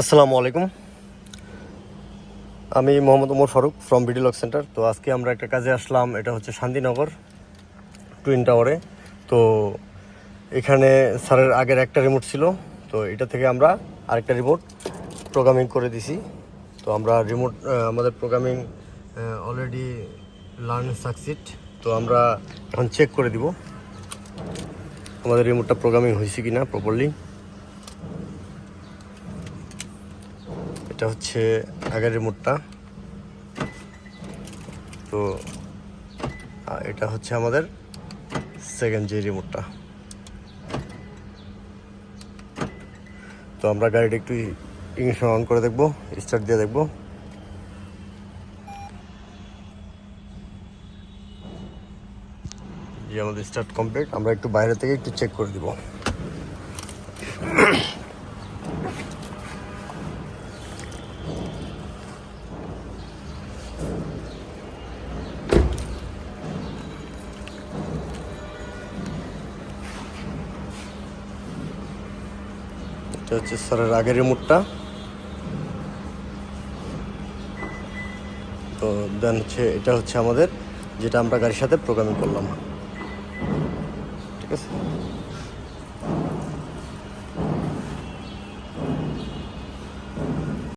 আসসালামু আলাইকুম। আমি Mohammad Omar Faruk from BD lock centre তো আজকে আমরা একটা কাজে আসলাম, এটা হচ্ছে শান্তিনগর টুইন টাওয়ারে তো এখানে স্যারের আগের একটা রিমোট ছিল, তো এটা থেকে আমরা আরেকটা রিমোট প্রোগ্রামিং করে দিছি। তো আমরা রিমোট আমাদের প্রোগ্রামিং অলরেডি লার্ন সাকসিড তো আমরা এখন চেক করে দিব, আমাদের রিমোটটা প্রোগ্রামিং হয়েছে কি না প্রপারলি এটা হচ্ছে আগের রিমোটটা তো এটা হচ্ছে আমাদের সেকেন্ড যে রিমোটটা তো আমরা গাড়িটা একটু ইংলিশন অন করে দেখব স্টার্ট দিয়ে দেখব। যে আমাদের স্টার্ট কমপ্লিট আমরা একটু বাইরে থেকে একটু চেক করে দিব। এটা হচ্ছে স্যারের আগের রিমোটটা তো দেন হচ্ছে, এটা হচ্ছে আমাদের, যেটা আমরা গাড়ির সাথে প্রোগ্রামিং করলাম। ঠিক আছে?